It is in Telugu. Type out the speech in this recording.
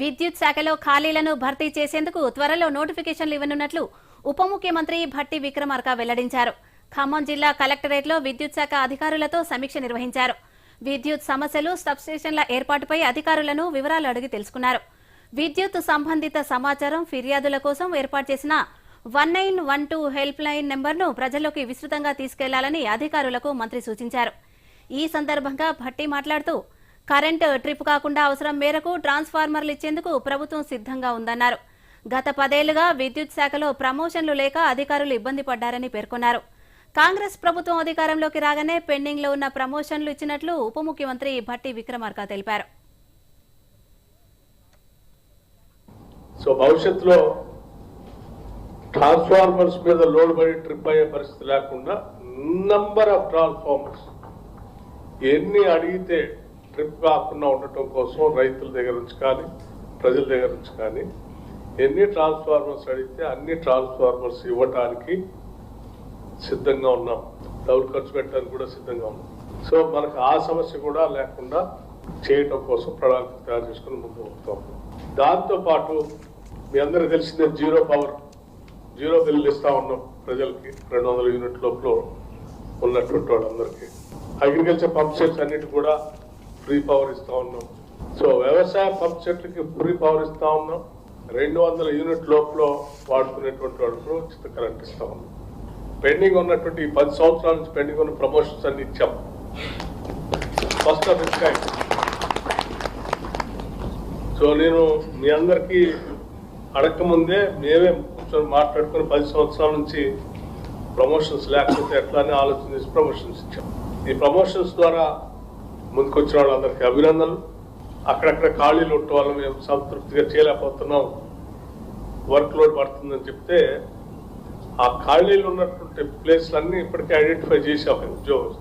విద్యుత్ శాఖలో ఖాళీలను భర్తీ చేసేందుకు త్వరలో నోటిఫికేషన్లు ఇవ్వనున్నట్లు ఉప ముఖ్యమంత్రి భట్టి విక్రమార్క వెల్లడించారు. ఖమ్మం జిల్లా కలెక్టరేట్లో విద్యుత్ శాఖ అధికారులతో సమీక్ష నిర్వహించారు. విద్యుత్ సమస్యలు సబ్స్టేషన్ల ఏర్పాటుపై అధికారులను వివరాలు అడిగి తెలుసుకున్నారు. విద్యుత్ సంబంధిత సమాచారం ఫిర్యాదుల కోసం ఏర్పాటు చేసిన one nine one two help line నెంబర్ను ప్రజల్లోకి విస్తృతంగా తీసుకెళ్ళాలని అధికారులకు మంత్రి సూచించారు. ఈ సందర్భంగా భట్టి మాట్లాడుతూ కరెంటు ట్రిప్ కాకుండా అవసరం మేరకు ట్రాన్స్ఫార్మర్లు ఇచ్చేందుకు ప్రభుత్వం సిద్ధంగా ఉందన్నారు. గత పదేళ్ళుగా విద్యుత్ శాఖలో ప్రమోషన్లు లేక అధికారులు ఇబ్బంది పడ్డారని పేర్కొన్నారు. కాంగ్రెస్ ప్రభుత్వం అధికారంలోకి రాగానే పెండింగ్లో ఉన్న ప్రమోషన్లు ఇచ్చినట్లు ఉప ముఖ్యమంత్రి భట్టి విక్రమార్క తెలిపారు. సో భవిష్యత్తులో ట్రాన్స్ఫార్మర్స్ మీద లోడ్ పడి ట్రిప్ అయ్యే పరిస్థితి లేకుండా నంబర్ ఆఫ్ ట్రాన్స్ఫార్మర్స్ ఎన్ని అడిగితే ట్రిప్ కాకుండా ఉండటం కోసం రైతుల దగ్గర నుంచి కానీ ప్రజల దగ్గర నుంచి కానీ ఎన్ని ట్రాన్స్ఫార్మర్స్ అడిగితే అన్ని ట్రాన్స్ఫార్మర్స్ ఇవ్వటానికి సిద్ధంగా ఉన్నాం. డబ్బులు ఖర్చు పెట్టడానికి కూడా సిద్ధంగా ఉన్నాం. సో మనకు ఆ సమస్య కూడా లేకుండా చేయటం కోసం ప్రణాళిక తయారు చేసుకుని ముందు పోతాం దాంతోపాటు మీ అందరికీ తెలిసిందే జీరో పవర్. జీరో బిల్లు ఇస్తా ఉన్నాం ప్రజలకి రెండు వందల యూనిట్ లోపల ఉన్నటువంటి వాళ్ళందరికీ. అగ్రికల్చర్ పంప్ సెట్స్ అన్నిటి కూడా ఫ్రీ పవర్ ఇస్తా ఉన్నాం. సో వ్యవసాయ పంప్ సెట్లకి ఫ్రీ పవర్ ఇస్తా ఉన్నాం. రెండు వందల యూనిట్ లోపల వాడుకునేటువంటి వాళ్ళకు ఉచిత కరెంట్ ఇస్తా ఉన్నాం. పెండింగ్ ఉన్నటువంటి పది సంవత్సరాల నుంచి పెండింగ్ ఉన్న ప్రమోషన్స్ అన్ని ఇచ్చాం. First of its kind so నేను మీ అందరికీ అడగకముందే మేమే కూర్చొని మాట్లాడుకుని పది సంవత్సరాల నుంచి ప్రమోషన్స్ లేకపోతే ఎట్లా ఆలోచన చేసి ప్రమోషన్స్ ఇచ్చాం. ఈ ప్రమోషన్స్ ద్వారా ముందుకొచ్చిన వాళ్ళందరికీ అభినందనలు. అక్కడక్కడ ఖాళీలు ఉంటే వాళ్ళు మేము సంతృప్తిగా చేయలేకపోతున్నాం. వర్క్ లోడ్ పడుతుందని చెప్తే ఆ ఖాళీలు ఉన్నటువంటి ప్లేస్లన్నీ ఇప్పటికే ఐడెంటిఫై చేసాం ఉద్యోగం